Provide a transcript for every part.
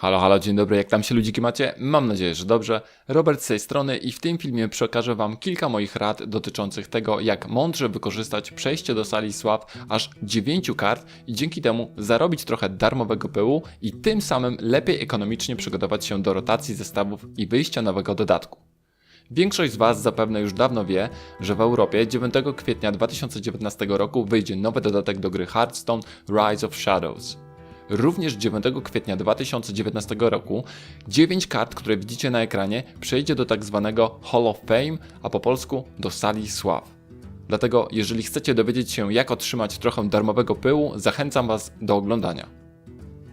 Halo, halo, dzień dobry, jak tam się ludziki macie? Mam nadzieję, że dobrze. Robert z tej strony i w tym filmie przekażę Wam kilka moich rad dotyczących tego, jak mądrze wykorzystać przejście do sali sław aż 9 kart i dzięki temu zarobić trochę darmowego pyłu i tym samym lepiej ekonomicznie przygotować się do rotacji zestawów i wyjścia nowego dodatku. Większość z Was zapewne już dawno wie, że w Europie 9 kwietnia 2019 roku wyjdzie nowy dodatek do gry Hearthstone Rise of Shadows. Również 9 kwietnia 2019 roku 9 kart, które widzicie na ekranie, przejdzie do tak zwanego Hall of Fame, a po polsku do sali sław. Dlatego, jeżeli chcecie dowiedzieć się, jak otrzymać trochę darmowego pyłu, zachęcam Was do oglądania.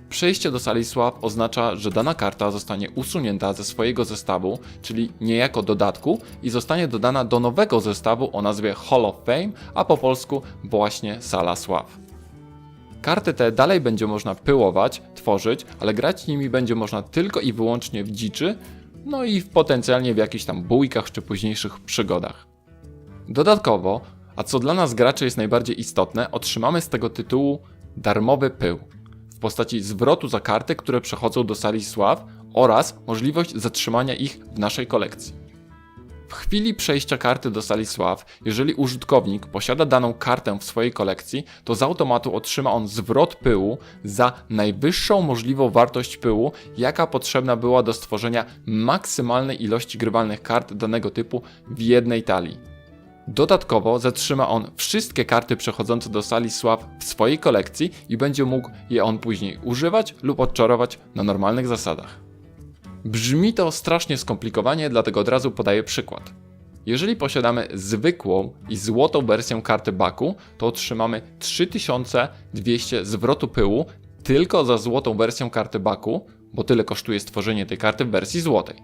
Przejście do sali sław oznacza, że dana karta zostanie usunięta ze swojego zestawu, czyli niejako dodatku, i zostanie dodana do nowego zestawu o nazwie Hall of Fame, a po polsku właśnie Sala Sław. Karty te dalej będzie można pyłować, tworzyć, ale grać nimi będzie można tylko i wyłącznie w dziczy, no i potencjalnie w jakichś tam bójkach czy późniejszych przygodach. Dodatkowo, a co dla nas graczy jest najbardziej istotne, otrzymamy z tego tytułu darmowy pył w postaci zwrotu za karty, które przechodzą do sali sław oraz możliwość zatrzymania ich w naszej kolekcji. W chwili przejścia karty do sali sław, jeżeli użytkownik posiada daną kartę w swojej kolekcji, to z automatu otrzyma on zwrot pyłu za najwyższą możliwą wartość pyłu, jaka potrzebna była do stworzenia maksymalnej ilości grywalnych kart danego typu w jednej talii. Dodatkowo zatrzyma on wszystkie karty przechodzące do sali sław w swojej kolekcji i będzie mógł je on później używać lub odczarować na normalnych zasadach. Brzmi to strasznie skomplikowanie, dlatego od razu podaję przykład. Jeżeli posiadamy zwykłą i złotą wersję karty Baku, to otrzymamy 3200 zwrotu pyłu tylko za złotą wersję karty Baku, bo tyle kosztuje stworzenie tej karty w wersji złotej.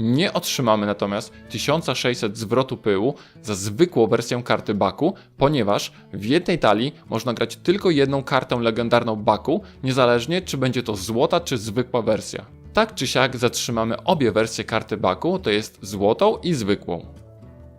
Nie otrzymamy natomiast 1600 zwrotu pyłu za zwykłą wersję karty Baku, ponieważ w jednej talii można grać tylko jedną kartę legendarną Baku, niezależnie czy będzie to złota czy zwykła wersja. Tak czy siak zatrzymamy obie wersje karty Baku, to jest złotą i zwykłą.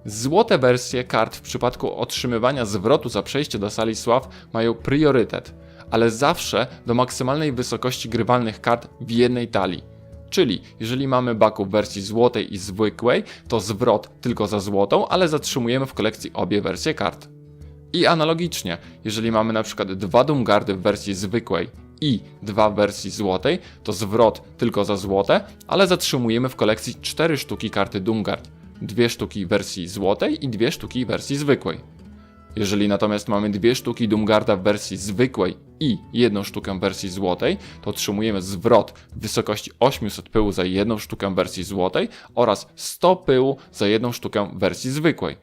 Złote wersje kart w przypadku otrzymywania zwrotu za przejście do sali sław mają priorytet, ale zawsze do maksymalnej wysokości grywalnych kart w jednej talii. Czyli jeżeli mamy baku w wersji złotej i zwykłej, to zwrot tylko za złotą, ale zatrzymujemy w kolekcji obie wersje kart. I analogicznie, jeżeli mamy na przykład dwa Doomguardy w wersji zwykłej i dwa wersji złotej, to zwrot tylko za złote, ale zatrzymujemy w kolekcji cztery sztuki karty Doomguard, dwie sztuki wersji złotej i dwie sztuki wersji zwykłej. Jeżeli natomiast mamy dwie sztuki Doomguarda w wersji zwykłej i jedną sztukę w wersji złotej, to otrzymujemy zwrot w wysokości 800 pyłu za jedną sztukę w wersji złotej oraz 100 pyłu za jedną sztukę w wersji zwykłej.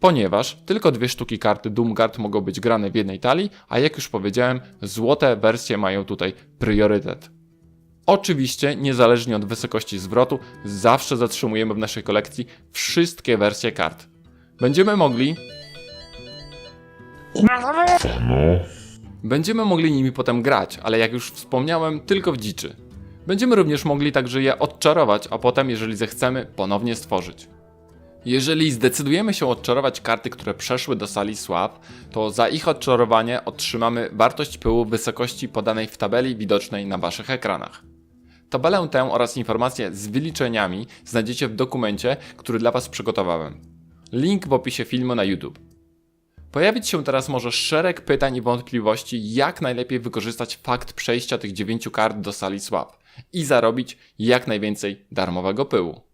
Ponieważ tylko dwie sztuki karty Doomguard mogą być grane w jednej talii, a jak już powiedziałem, złote wersje mają tutaj priorytet. Oczywiście, niezależnie od wysokości zwrotu, zawsze zatrzymujemy w naszej kolekcji wszystkie wersje kart. Będziemy mogli Będziemy mogli nimi potem grać, ale jak już wspomniałem, tylko w dziczy. Będziemy również mogli także je odczarować, a potem, jeżeli zechcemy, ponownie stworzyć. Jeżeli zdecydujemy się odczarować karty, które przeszły do sali sław, to za ich odczarowanie otrzymamy wartość pyłu w wysokości podanej w tabeli widocznej na Waszych ekranach. Tabelę tę oraz informacje z wyliczeniami znajdziecie w dokumencie, który dla Was przygotowałem. Link w opisie filmu na YouTube. Pojawić się teraz może szereg pytań i wątpliwości, jak najlepiej wykorzystać fakt przejścia tych dziewięciu kart do sali słab i zarobić jak najwięcej darmowego pyłu.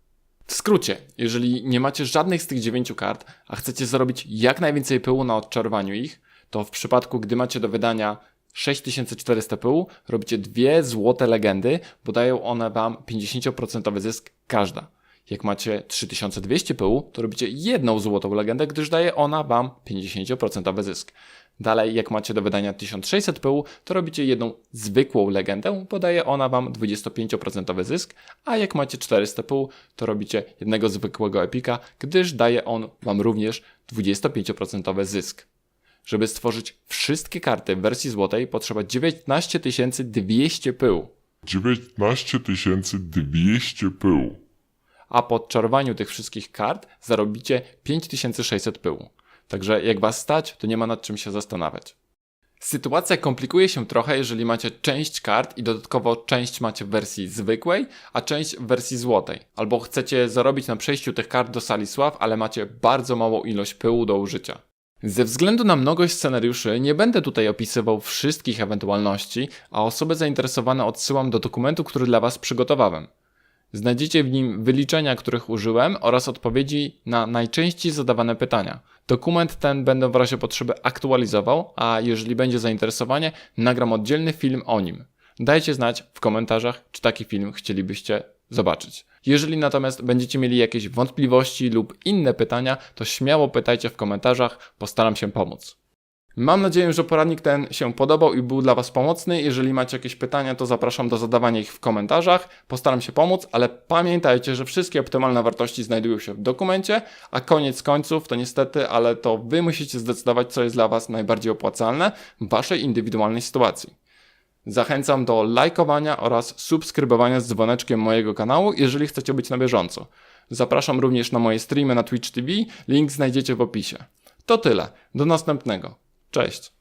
W skrócie, jeżeli nie macie żadnych z tych dziewięciu kart, a chcecie zarobić jak najwięcej pyłu na odczarowaniu ich, to w przypadku, gdy macie do wydania 6400 pyłu, robicie dwie złote legendy, bo dają one wam 50% zysk każda. Jak macie 3200 pyłu, to robicie jedną złotą legendę, gdyż daje ona Wam 50% zysk. Dalej, jak macie do wydania 1600 pyłu, to robicie jedną zwykłą legendę, bo daje ona Wam 25% zysk, a jak macie 400 pyłu, to robicie jednego zwykłego epika, gdyż daje on Wam również 25% zysk. Żeby stworzyć wszystkie karty w wersji złotej potrzeba 19 200 pyłu. 19 200 pyłu. A po odczarowaniu tych wszystkich kart zarobicie 5600 pyłu. Także jak was stać, to nie ma nad czym się zastanawiać. Sytuacja komplikuje się trochę, jeżeli macie część kart i dodatkowo część macie w wersji zwykłej, a część w wersji złotej. Albo chcecie zarobić na przejściu tych kart do sali sław, ale macie bardzo małą ilość pyłu do użycia. Ze względu na mnogość scenariuszy nie będę tutaj opisywał wszystkich ewentualności, a osoby zainteresowane odsyłam do dokumentu, który dla Was przygotowałem. Znajdziecie w nim wyliczenia, których użyłem oraz odpowiedzi na najczęściej zadawane pytania. Dokument ten będę w razie potrzeby aktualizował, a jeżeli będzie zainteresowanie, nagram oddzielny film o nim. Dajcie znać w komentarzach, czy taki film chcielibyście zobaczyć. Jeżeli natomiast będziecie mieli jakieś wątpliwości lub inne pytania, to śmiało pytajcie w komentarzach, postaram się pomóc. Mam nadzieję, że poradnik ten się podobał i był dla Was pomocny. Jeżeli macie jakieś pytania, to zapraszam do zadawania ich w komentarzach. Postaram się pomóc, ale pamiętajcie, że wszystkie optymalne wartości znajdują się w dokumencie, a koniec końców to niestety, ale to Wy musicie zdecydować, co jest dla Was najbardziej opłacalne w Waszej indywidualnej sytuacji. Zachęcam do lajkowania oraz subskrybowania z dzwoneczkiem mojego kanału, jeżeli chcecie być na bieżąco. Zapraszam również na moje streamy na Twitch TV, link znajdziecie w opisie. To tyle, do następnego. Cześć!